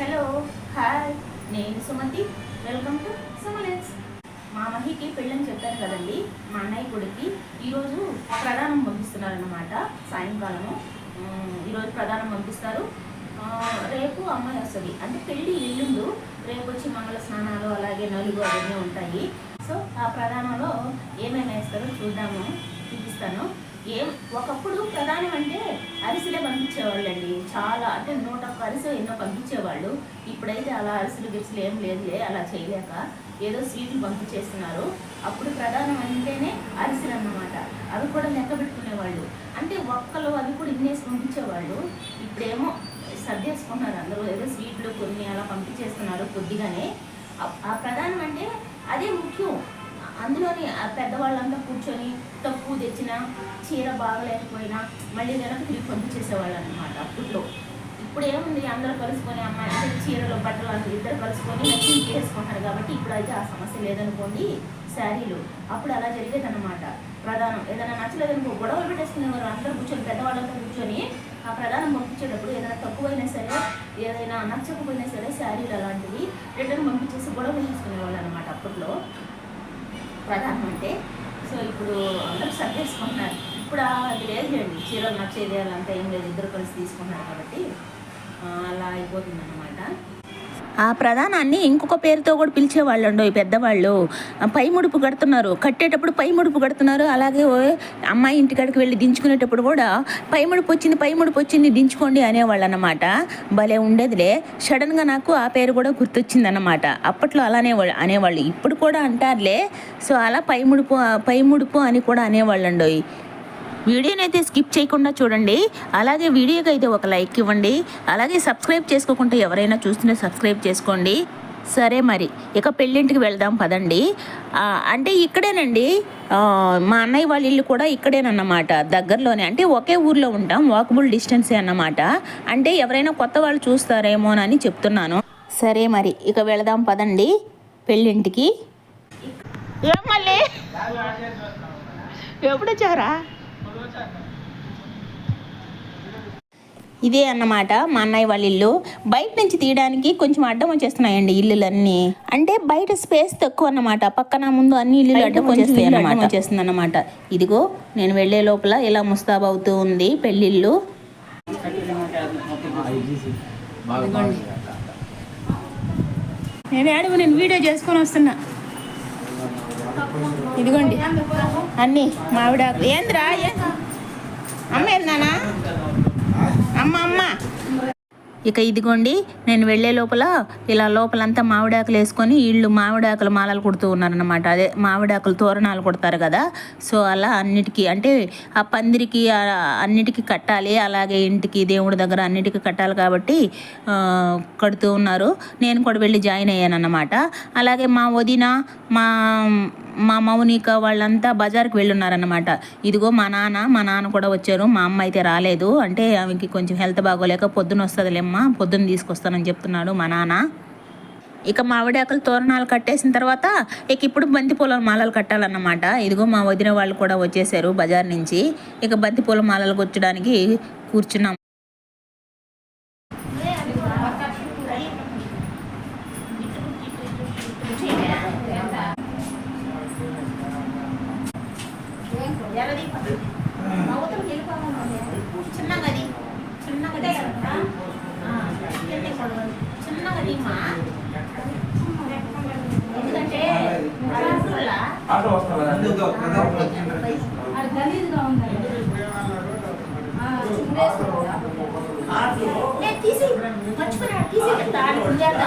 Hello hi నేను Sumathi. Welcome to సుమలెన్స్ మా మహికి పెళ్ళని చెప్పాను కదండి. మా అన్నయ్య కొడుక్కి ఈరోజు ప్రధానం పంపిస్తున్నారన్నమాట. సాయంకాలము. ఈరోజు ప్రధానం పంపిస్తారు. రేపు అమ్మాయి వస్తుంది. అంటే పెళ్ళి ఎల్లుండు రేపు వచ్చి మంగళ స్నానాలు అలాగే నలుగు అవన్నీ ఉంటాయి. సో ఆ ప్రధానంలో ఏమేమి వేస్తారో చూద్దాము. చూపిస్తాను. ఏం ఒకప్పుడు ప్రధానం అంటే అరిసెలే పంపించేవాళ్ళండి. చాలా అంటే నూట ఒక్క అరిసె ఎన్నో పంపించేవాళ్ళు. ఇప్పుడైతే అలా అరిసెలు గిరిసెలు ఏం లేదులే అలా చేయలేక ఏదో స్వీట్లు పంపించేస్తున్నారు. అప్పుడు ప్రధానం అంటేనే అరిసెలు అన్నమాట. అవి కూడా లెక్క పెట్టుకునేవాళ్ళు. అంటే ఒక్కలు అవి కూడా ఇన్నేసి పంపించేవాళ్ళు. ఇప్పుడేమో సర్దేసుకున్నారు అందరూ. ఏదో స్వీట్లు కొన్ని అలా పంపించేస్తున్నారు కొద్దిగానే. ఆ ప్రధానం అంటే అదే ముఖ్యం. అందులోని ఆ పెద్దవాళ్ళంతా కూర్చొని తక్కువ తెచ్చిన చీర బాగలేకపోయినా మళ్ళీ వెనక్కి తిరిగి పంపించేసేవాళ్ళు అనమాట అప్పట్లో. ఇప్పుడు ఏముంది అందరూ కలుసుకొని అమ్మాయి అంటే చీరలు బట్టలు అంటే ఇద్దరు కలుసుకొని నచ్చింది చేసుకుంటారు కాబట్టి ఇప్పుడు అయితే ఆ సమస్య లేదనుకోండి శారీలు. అప్పుడు అలా జరిగేదన్నమాట. ప్రధానం ఏదైనా నచ్చలేదనుకో గొడవలు పెట్టేసుకునేవారు. అందరూ కూర్చొని పెద్దవాళ్ళతో కూర్చొని ఆ ప్రధానం పంపించేటప్పుడు ఏదైనా తక్కువైనా సరే ఏదైనా నచ్చకపోయినా సరే శారీలు అలాంటివి రిటర్న్ పంపించేసి గొడవలు తీసుకునేవాళ్ళు అనమాట అప్పట్లో. ప్రధానం అంటే సో ఇప్పుడు అందరూ సర్దేసుకుంటున్నారు. ఇప్పుడు అది లేదు లేండి చీరలు నచ్చేది అలంతా ఏం లేదు. ఇద్దరు కలిసి తీసుకుంటున్నారు కాబట్టి అలా అయిపోతుంది అనమాట ఆ ప్రధానాన్ని ఇంకొక పేరుతో కూడా పిలిచేవాళ్ళండు ఈ పెద్దవాళ్ళు. పై ముడుపు కడుతున్నారు. కట్టేటప్పుడు పై ముడుపు కడుతున్నారు. అలాగే అమ్మాయి ఇంటికాడికి వెళ్ళి దించుకునేటప్పుడు కూడా పై ముడుపు వచ్చింది పై ముడుపు వచ్చింది దించుకోండి అనేవాళ్ళు అనమాట భలే ఉండేదిలే. సడన్గా నాకు ఆ పేరు కూడా గుర్తొచ్చింది అనమాట అప్పట్లో అలానే వాళ్ళు అనేవాళ్ళు. ఇప్పుడు కూడా అంటారులే. సో అలా పై ముడుపు పై ముడుపు అని కూడా అనేవాళ్ళండు వీడియోని అయితే స్కిప్ చేయకుండా చూడండి. అలాగే వీడియోకి అయితే ఒక లైక్ ఇవ్వండి. అలాగే సబ్స్క్రైబ్ చేసుకోకుండా ఎవరైనా చూస్తుంటే సబ్స్క్రైబ్ చేసుకోండి. సరే మరి ఇక పెళ్ళింటికి వెళ్దాం పదండి. అంటే ఇక్కడేనండి. మా అన్నయ్య వాళ్ళ ఇల్లు కూడా ఇక్కడేనన్నమాట దగ్గరలోనే. అంటే ఒకే ఊర్లో ఉంటాం వాకబుల్ డిస్టెన్సే అన్నమాట. అంటే ఎవరైనా కొత్త వాళ్ళు చూస్తారేమోనని చెప్తున్నాను. సరే మరి ఇక వెళదాం పదండి పెళ్ళింటికి. ఏం మళ్ళీ? ఎప్పుడు వచ్చారా ఇదే అన్నమాట మా అన్నయ్య వాళ్ళ ఇల్లు. బయట నుంచి తీయడానికి కొంచెం అడ్డం వచ్చేస్తున్నాయండి ఇల్లులన్నీ. అంటే బయట స్పేస్ తక్కువ అన్నమాట. పక్కన ముందు అన్ని ఇల్లులు అడ్డం వచ్చేస్తాయి అన్నమాట వచ్చేస్తుంది అన్నమాట. ఇదిగో నేను వెళ్ళే లోపల ఇలా ముస్తాబ్ అవుతూ ఉంది పెళ్ళిళ్ళు. నేను అడుగు నేను వీడియో చేసుకొని వస్తున్నా. ఇదిగోండి. అన్నీ మామిడాకు ఏంద్రా ఏ అమ్మ ఏందానా అమ్మ అమ్మ ఇక ఇదిగోండి నేను వెళ్ళే లోపల ఇలా లోపలంతా మామిడాకులు వేసుకొని వీళ్ళు మామిడాకులు మాలలు కుడుతూ ఉన్నారనమాట అదే మామిడాకులు తోరణాలు కుడతారు కదా. సో అలా అన్నిటికీ అంటే ఆ పందిరికి అన్నిటికీ కట్టాలి. అలాగే ఇంటికి దేవుడి దగ్గర అన్నిటికీ కట్టాలి కాబట్టి కడుతూ ఉన్నారు. నేను కూడా వెళ్ళి జాయిన్ అయ్యాను అన్నమాట అలాగే మా వదిన మా మా మౌనిక వాళ్ళంతా బజార్కి వెళ్ళున్నారన్నమాట. ఇదిగో మా నాన్న మా నాన్న కూడా వచ్చారు. మా అమ్మ అయితే రాలేదు. అంటే ఆమెకి కొంచెం హెల్త్ బాగోలేక పొద్దున వస్తుందిలేమ్మా పొద్దున్న తీసుకొస్తానని చెప్తున్నాడు మా నాన్న. ఇక మామిడాకులు తోరణాలు కట్టేసిన తర్వాత ఇక ఇప్పుడు బంతిపూల మాలలు కట్టాలన్నమాట. ఇదిగో మా వదిన వాళ్ళు కూడా వచ్చేసారు బజార్ నుంచి. ఇక బంతిపూల మాలలు కూర్చోడానికి కూర్చున్నాం చిన్నగది చిన్నగది చిన్నగది మా ఎందుకంటే అలా ఆటో వస్తుందా? అది గలీజ్గా ఉందండి ఆ, చిందేసుకోరా? నేను తీసి మర్చిపోయినా తీసి దాని చేద్దాంలే కట్టేద్దాం. ఎన్ని తెలుగు సీసాలో ఈ చాక ఇన్ని ఉంటే. ఇక్కడ నీటి కడిగితే, లేదంట కట్టేసి దాన్ని దీన్ని మూసేసుకోవచ్చు. తీ.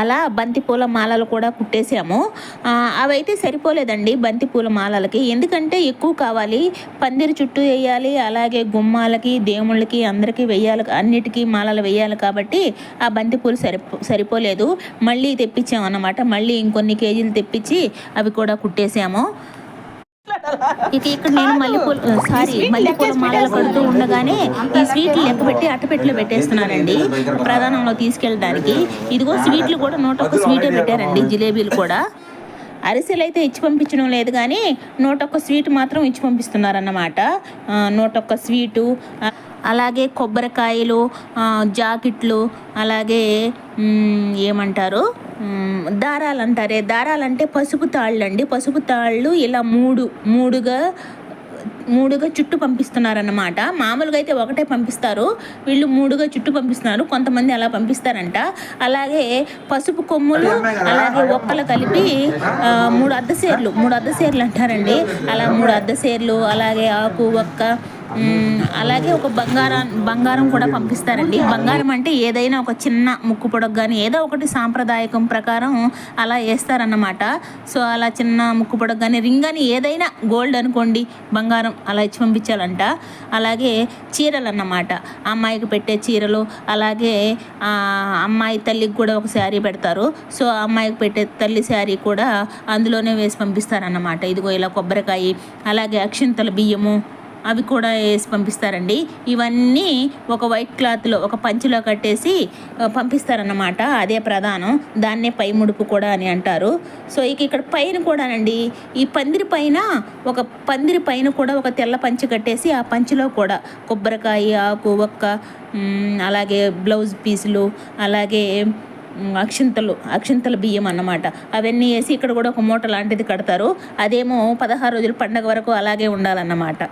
అలా బంతిపూల మాలలు కూడా కుట్టేసాము అవైతే సరిపోలేదండి బంతిపూల మాలలకి. ఎందుకంటే ఎక్కువ కావాలి పందిరి చుట్టూ వేయాలి అలాగే గుమ్మాలకి దేవుళ్ళకి అందరికీ వెయ్యాలి అన్నిటికీ మాలలు వేయాలి కాబట్టి ఆ బంతిపూలు సరిపో సరిపోలేదు. మళ్ళీ తెప్పించాము అన్నమాట మళ్ళీ ఇంకొన్ని కేజీలు తెప్పించి అవి కూడా కుట్టేసాము ఇక ఇక్కడ నేను మల్లెపూల సారీ మల్లెపూల మాలలు కడుతూ ఉండగానే ఈ స్వీట్లు లెక్క పెట్టి అట్టపెట్టెలో పెట్టేస్తున్నారండి ప్రధానంలో తీసుకెళ్ళడానికి. ఇదిగో స్వీట్లు కూడా నూట ఒక్క స్వీటే పెట్టారండి జిలేబీలు కూడా. అరిసెలు అయితే ఇచ్చి పంపించడం లేదు కానీ నూటొక్క స్వీట్ మాత్రం ఇచ్చి పంపిస్తున్నారన్నమాట. ఆ, నూటొక్క స్వీటు అలాగే కొబ్బరికాయలు జాకెట్లు అలాగే ఏమంటారు? దారాలు అంటారే దారాలు అంటే పసుపు తాళ్ళు అండి పసుపు తాళ్ళు ఇలా మూడు మూడుగా మూడుగా చుట్టు పంపిస్తున్నారన్నమాట. మామూలుగా అయితే ఒకటే పంపిస్తారు. వీళ్ళు మూడుగా చుట్టు పంపిస్తున్నారు. కొంతమంది అలా పంపిస్తారంట. అలాగే పసుపు కొమ్ములు అలాగే ఒక్కలు కలిపి మూడు అద్దసేర్లు. మూడు అద్దసేర్లు అంటారండి. అలా మూడు అద్దసేర్లు అలాగే ఆకు ఒక్క అలాగే ఒక బంగారం బంగారం కూడా పంపిస్తారండి. బంగారం అంటే ఏదైనా ఒక చిన్న ముక్కు పొడకు కానీ ఏదో ఒకటి సాంప్రదాయకం ప్రకారం అలా వేస్తారన్నమాట. సో అలా చిన్న ముక్కు పొడకు కానీ రింగ్ అని ఏదైనా గోల్డ్ అనుకోండి బంగారం అలా ఇచ్చి పంపించాలంట. అలాగే చీరలు అన్నమాట అమ్మాయికి పెట్టే చీరలు అలాగే అమ్మాయి తల్లికి కూడా ఒక శారీ పెడతారు. సో అమ్మాయికి పెట్టే తల్లి శారీ కూడా అందులోనే వేసి పంపిస్తారన్నమాట. ఇదిగో ఇలా కొబ్బరికాయ అలాగే అక్షింతల బియ్యము అవి కూడా వేసి పంపిస్తారండి. ఇవన్నీ ఒక వైట్ క్లాత్లో ఒక పంచిలో కట్టేసి పంపిస్తారన్నమాట. అదే ప్రధానం. దాన్నే పై ముడుపు కూడా అని అంటారు. సో ఇక ఇక్కడ పైన కూడానండి ఈ పందిరి పైన ఒక పందిరి పైన కూడా ఒక తెల్ల పంచి కట్టేసి ఆ పంచిలో కూడా కొబ్బరికాయ ఆకు ఒక్క అలాగే బ్లౌజ్ పీసులు అలాగే అక్షింతలు అక్షింతల బియ్యం అన్నమాట. అవన్నీ వేసి ఇక్కడ కూడా ఒక మూట లాంటిది కడతారు. అదేమో పదహారు రోజులు పండగ వరకు అలాగే ఉండాలన్నమాట.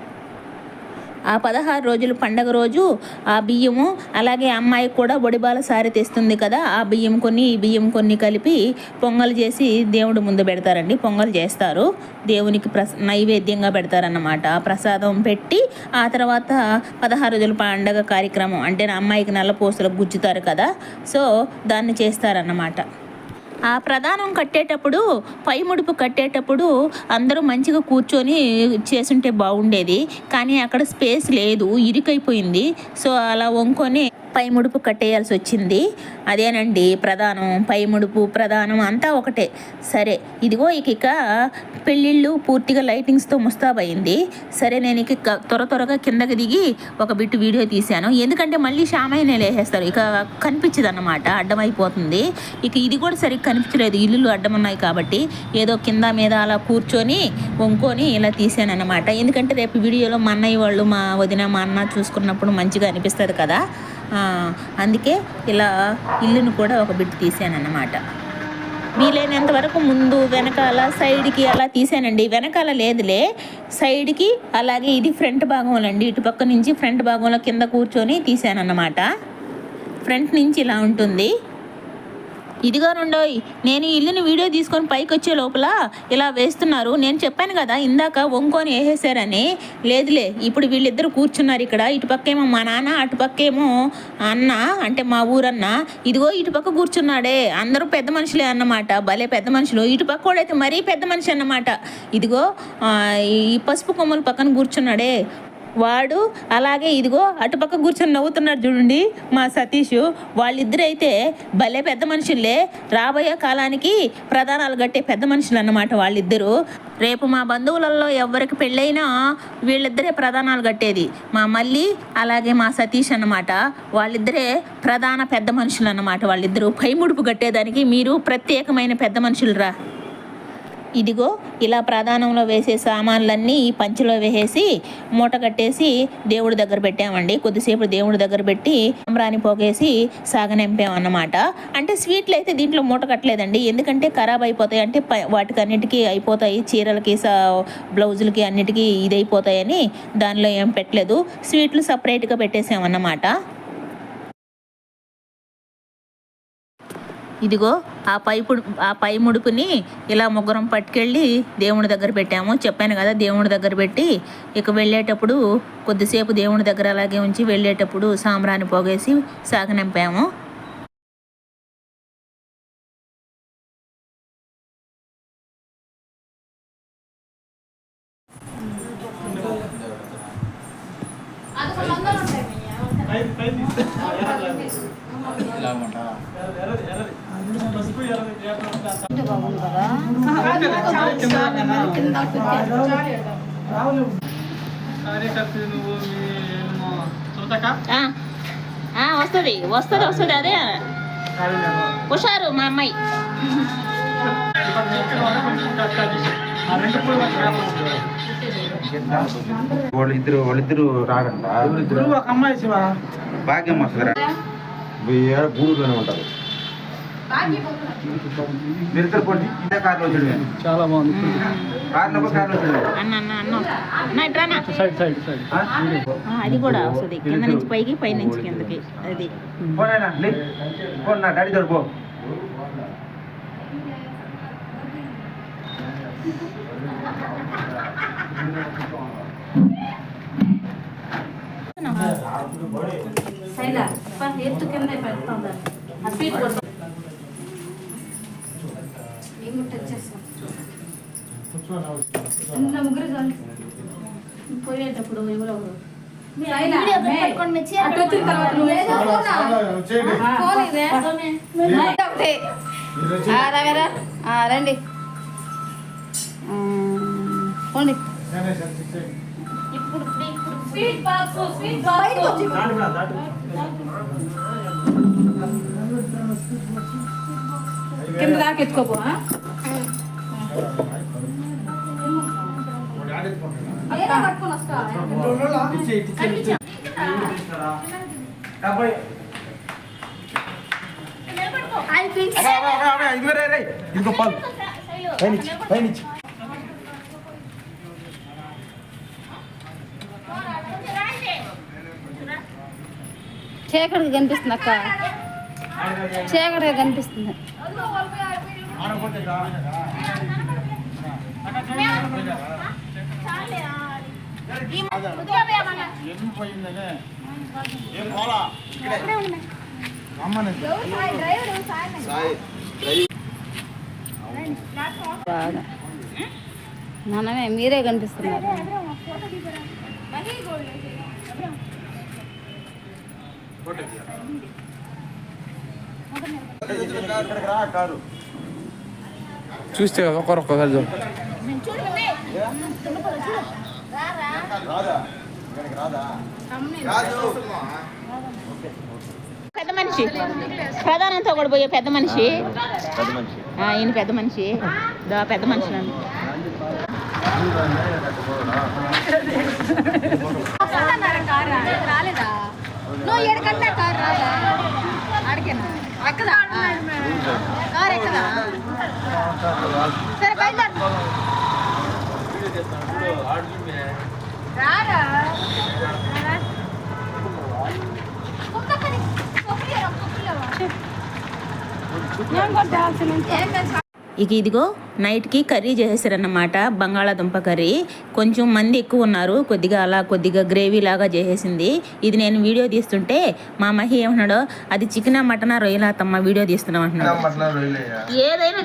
ఆ పదహారు రోజులు పండగ రోజు ఆ బియ్యము అలాగే అమ్మాయి కూడా ఒడిబాల సారి తెస్తుంది కదా ఆ బియ్యం కొన్ని ఈ బియ్యం కొన్ని కలిపి పొంగల్ చేసి దేవుడి ముందు పెడతారండి. పొంగల్ చేస్తారు. దేవునికి ప్రస నైవేద్యంగా పెడతారన్నమాట. ప్రసాదం పెట్టి ఆ తర్వాత పదహారు రోజుల పండగ కార్యక్రమం అంటే నా అమ్మాయికి నల్లపూసలకు గుచ్చుతారు కదా సో దాన్ని చేస్తారన్నమాట. ఆ ప్రధానం కట్టేటప్పుడు పై ముడుపు కట్టేటప్పుడు అందరూ మంచిగా కూర్చొని చేసుంటే బాగుండేది. కానీ అక్కడ స్పేస్ లేదు ఇరుకైపోయింది. సో అలా వంకొని పై ముడుపు కట్టేయాల్సి వచ్చింది. అదేనండి ప్రధానం. పై ముడుపు ప్రధానం అంతా ఒకటే. సరే ఇదిగో ఇక ఇక పెళ్ళిళ్ళు పూర్తిగా లైటింగ్స్తో ముస్తాబయింది. సరే నేను ఇక త్వర త్వరగా కిందకి దిగి ఒక బిట్టు వీడియో తీశాను. ఎందుకంటే మళ్ళీ షామాయినే లేసేస్తారు. ఇక కనిపించదు అన్నమాట అడ్డమైపోతుంది. ఇక ఇది కూడా సరిగ్గా కనిపించలేదు. ఇల్లులు అడ్డం ఉన్నాయి కాబట్టి ఏదో కింద మీద అలా కూర్చొని వంకొని ఇలా తీసాను అనమాట ఎందుకంటే రేపు వీడియోలో మా అన్నయ్య వాళ్ళు మా వదిన మా అన్న చూసుకున్నప్పుడు మంచిగా అనిపిస్తుంది కదా. అందుకే ఇలా ఇల్లును కూడా ఒక బిట్ తీసాను అన్నమాట వీలైనంత వరకు ముందు వెనకాల సైడ్కి అలా తీసానండి. వెనకాల లేదులే సైడ్కి అలాగే ఇది ఫ్రంట్ భాగంలో అండి ఇటుపక్క నుంచి ఫ్రంట్ భాగంలో కింద కూర్చొని తీసానన్నమాట. ఫ్రంట్ నుంచి ఇలా ఉంటుంది. ఇదిగో నుండోయ్ నేను ఇల్లుని వీడియో తీసుకొని పైకి వచ్చే లోపల ఇలా వేస్తున్నారు. నేను చెప్పాను కదా ఇందాక వంకొని వేసేసారని. లేదులే ఇప్పుడు వీళ్ళిద్దరు కూర్చున్నారు ఇక్కడ. ఇటు పక్కేమో మా నాన్న అటుపక్కేమో అన్న అంటే మా ఊరన్న. ఇదిగో ఇటుపక్క కూర్చున్నాడే. అందరూ పెద్ద మనుషులే అన్నమాట. భలే పెద్ద మనుషులు. ఇటు పక్క కూడా అయితే మరీ పెద్ద మనిషి అన్నమాట. ఇదిగో ఈ పసుపు కొమ్మల పక్కన కూర్చున్నాడే. వాడు అలాగే ఇదిగో అటుపక్క కూర్చొని నవ్వుతున్నాడు చూడండి మా సతీష్. వాళ్ళిద్దరైతే భలే పెద్ద మనుషులే. రాబోయే కాలానికి ప్రధానాలు కట్టే పెద్ద మనుషులు అన్నమాట వాళ్ళిద్దరూ. రేపు మా బంధువులలో ఎవరికి పెళ్ళైనా వీళ్ళిద్దరే ప్రధానాలు కట్టేది. మా మల్లి అలాగే మా సతీష్ అన్నమాట. వాళ్ళిద్దరే ప్రధాన పెద్ద మనుషులు అన్నమాట వాళ్ళిద్దరూ. పై ముడుపు కట్టేదానికి మీరు ప్రత్యేకమైన పెద్ద మనుషులు రా ఇదిగో ఇలా ప్రధానంలో వేసే సామాన్లన్నీ ఈ పంచిలో వేసేసి మూట కట్టేసి దేవుడి దగ్గర పెట్టామండి. కొద్దిసేపు దేవుడి దగ్గర పెట్టి అమరాని పోగేసి సాగనింపామన్నమాట. అంటే స్వీట్లు అయితే దీంట్లో మూట కట్టలేదండి. ఎందుకంటే ఖరాబ్ అయిపోతాయి. అంటే వాటికి అన్నిటికీ అయిపోతాయి. చీరలకి సా బ్లౌజులకి అన్నిటికీ ఇది అయిపోతాయని దానిలో ఏం పెట్టలేదు. స్వీట్లు సపరేట్గా పెట్టేసామన్నమాట. ఇదిగో ఆ పై ఆ పై ముడుపుని ఇలా ముగ్గురం పట్టుకెళ్ళి దేవుడి దగ్గర పెట్టాము. చెప్పాను కదా దేవుడి దగ్గర పెట్టి ఇక వెళ్ళేటప్పుడు కొద్దిసేపు దేవుడి దగ్గర అలాగే ఉంచి వెళ్ళేటప్పుడు సాంబ్రాన్ని పోగేసి సాగనింపాము అదొక ఇలా వస్తుంది వస్తుంది వస్తుంది అదే హుషారు మా అమ్మాయి. వాళ్ళిద్దరు వాళ్ళిద్దరు ఇద్దరు ఒక అమ్మాయి భాగ్యం వస్తుందిరా గూడూరులోనే ఉంటారు మీరిద్దరు పోటీ ఇదే కార్లో వచ్చాడు చాలా బాగుంది కార్లో పోయి కార్లో వచ్చాడు అన్న అన్న అన్న అన్న ఇట్రానా సైడ్ సైడ్ సైడ్ ఆ, అది కూడా వస్తుంది కింద నుంచి పైకి పై నుంచి కిందకి అది పోనా పో నా డాడీ తోడు పో శైలా ఎత్తు కింద పెడతాం దాన్ని. ఆ స్వీట్. ఇందులో ముగ్గురు. పోయేటప్పుడు ఎవరో ఒకరు. అటు వచ్చిన తర్వాత నువ్వు ఫోన్ ఇదే. ఒకటి. ఆ, రాగారా? ఆ, రండి పోండి ఇప్పుడు స్వీట్ బాక్స్ స్వీట్ బాక్స్ కింద దాకా ఎత్తుకోపో? ఇదిగో పాలు. పైనుంచి పైనుంచి. చీకటిగా కనిపిస్తుంది అక్క. చీకటిగా కనిపిస్తుంది. బాగా. మనమే మీరే కనిపిస్తున్నారు. చూస్తే ఒకరొక్క పెద్ద మనిషి. ప్రధానంతో కూడా పోయే పెద్ద మనిషి. పెద్ద మనిషి ఆ, ఈయన పెద్ద మనిషి. పెద్ద మనిషి నన్ను. రాలేదా? నువ్వు ఏడకంటే కారు రాదా? అడిగాను ఎక్కదా? కారు ఎక్కదా? సరే బయలుదేరు. రారా? ఏం కొట్టాల్సిన? ఇక ఇదిగో నైట్కి కర్రీ చేసేసారన్నమాట బంగాళాదుంప కర్రీ. కొంచెం మంది ఎక్కువ ఉన్నారు కొద్దిగా అలా కొద్దిగా గ్రేవీ లాగా చేసేసింది. ఇది నేను వీడియో తీస్తుంటే మా మహి ఏమన్నాడో అది చికెనా మటనా రొయ్యలా తమ్మ వీడియో తీస్తున్నాం అంటున్నాడు. ఏదైనా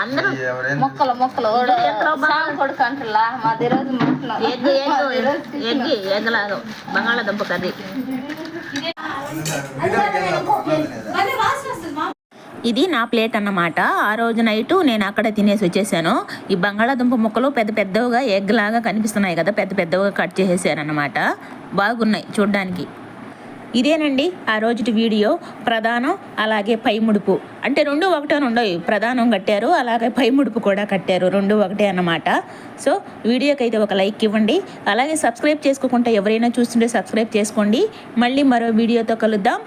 అందరూ మొక్కలు మొక్కలు. సాగు కొడుకు అంటలా మాది రోజు మొక్కలు ఎగ్ ఎగ్ ఎగ్ ఎగ్ లాగా బంగాళాదుంప కర్రీ. ఇది నా ప్లేట్ అన్నమాట. ఆ రోజు నైట్ నేను అక్కడ తినేసి వచ్చేసాను. ఈ బంగాళాదుంప ముక్కలు పెద్ద పెద్దవిగా ఎగ్ లాగా కనిపిస్తున్నాయి కదా పెద్ద పెద్దవిగా కట్ చేసేసాను అన్నమాట బాగున్నాయి చూడ్డానికి. ఇదేనండి ఆ రోజుటి వీడియో. ప్రధానం అలాగే పై ముడుపు. అంటే రెండు ఒకటే ఉండవు. ప్రధానం కట్టారు అలాగే పై ముడుపు కూడా కట్టారు. రెండు ఒకటే అన్నమాట. సో వీడియోకి అయితే ఒక లైక్ ఇవ్వండి. అలాగే సబ్స్క్రైబ్ చేసుకోకుండా ఎవరైనా చూస్తుంటే సబ్స్క్రైబ్ చేసుకోండి. మళ్ళీ మరో వీడియోతో కలుద్దాం.